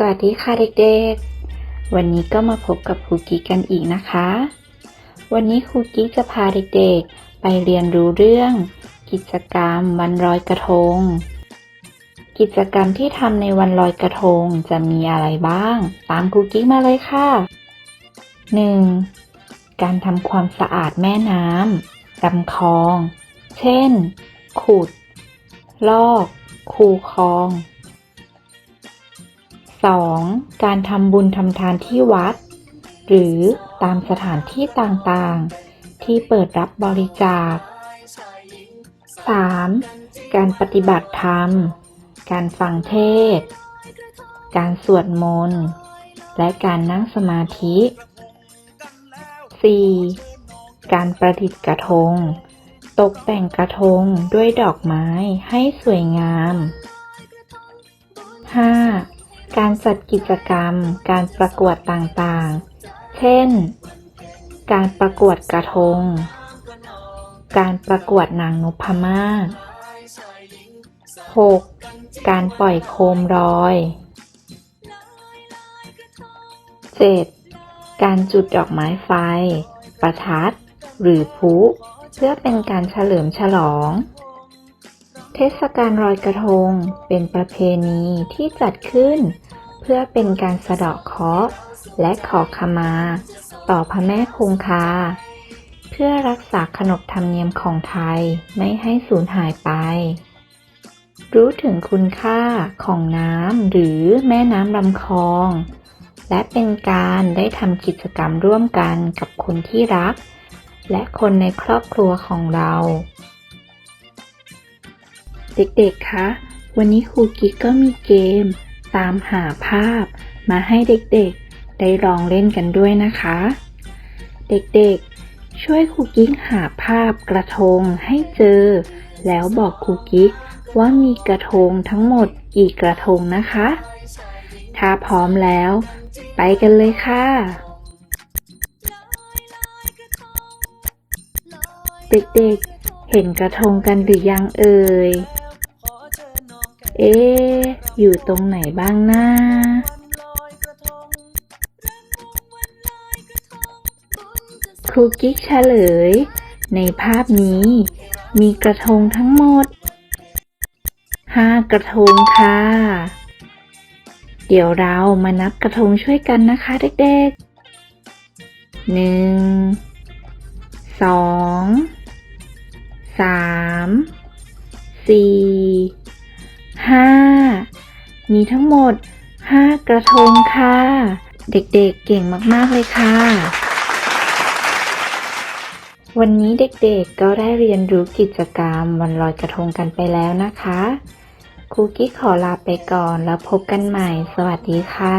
สวัสดีค่ะเด็กๆ วันนี้ก็มาพบกับครูกิ๊กกันอีกนะคะ วันนี้ครูกิ๊กจะพาเด็กๆ ไปเรียนรู้เรื่อง กิจกรรมวันลอยกระทง กิจกรรมที่ทำในวันลอยกระทงจะมีอะไรบ้าง ตามครูกิ๊กมาเลยค่ะ 1. การทำความสะอาดแม่น้ำลำคลอง เช่น ขุด ลอก คูคลอง 2. การทำบุญทำทานที่วัด หรือตามสถานที่ต่างๆ ที่เปิดรับบริจาค 3. การปฏิบัติธรรม การฟังเทศ การสวดมนต์ และการนั่งสมาธิ 4. การประดิษฐ์กระทง ตกแต่งกระทงด้วยดอกไม้ให้สวยงาม 5. จัดกิจกรรม การประกวดต่างๆ เช่น การประกวดกระทง การประกวดนางนพมาศ 6. การปล่อยโคมลอย 7. การจุดดอกไม้ไฟ ประทัด หรือพลุเพื่อเป็นการเฉลิมฉลอง เทศกาลลอยกระทงเป็นประเพณีที่จัดขึ้น พื่อเป็นการสะเดาะเคราะห์และขอขมา ต่อพระแม่คงคา เพื่อรักษาขนบธรรมเนียมของไทยไม่ให้สูญหายไป รู้ถึงคุณค่าของน้ำหรือแม่น้ำลำคลอง และเป็นการได้ทำกิจกรรมร่วมกันกับคนที่รัก และคนในครอบครัวของเรา เด็กๆ คะ วันนี้ครูกิ๊กก็มีเกม ตามหาภาพมาให้เด็กๆ ได้ลองเล่นกันด้วยนะคะ เด็กๆ ช่วยครูกิ๊กหาภาพกระทงให้เจอ แล้วบอกครูกิ๊กว่ามีกระทงทั้งหมดกี่กระทงนะคะ ถ้าพร้อมแล้ว ไปกันเลยค่ะ เด็กๆ เห็นกระทงกันหรือยังเอ่ย เอ๊ะ อยู่ตรงไหนบ้างนะครูกิ๊กเฉลย ในภาพนี้ มีกระทงทั้งหมดห้ากระทงค่ะ เดี๋ยวเรามานับกระทงช่วยกันนะคะเด็กๆ หนึ่ง สอง สาม สี่ ห้า มีทั้งหมดห้ากระทงค่ะ เด็กๆเก่งมากๆเลยค่ะ วันนี้เด็กๆก็ได้เรียนรู้กิจกรรมวันลอยกระทงกันไปแล้วนะคะครูกิ๊กขอลาไปก่อนแล้วพบกันใหม่ สวัสดีค่ะ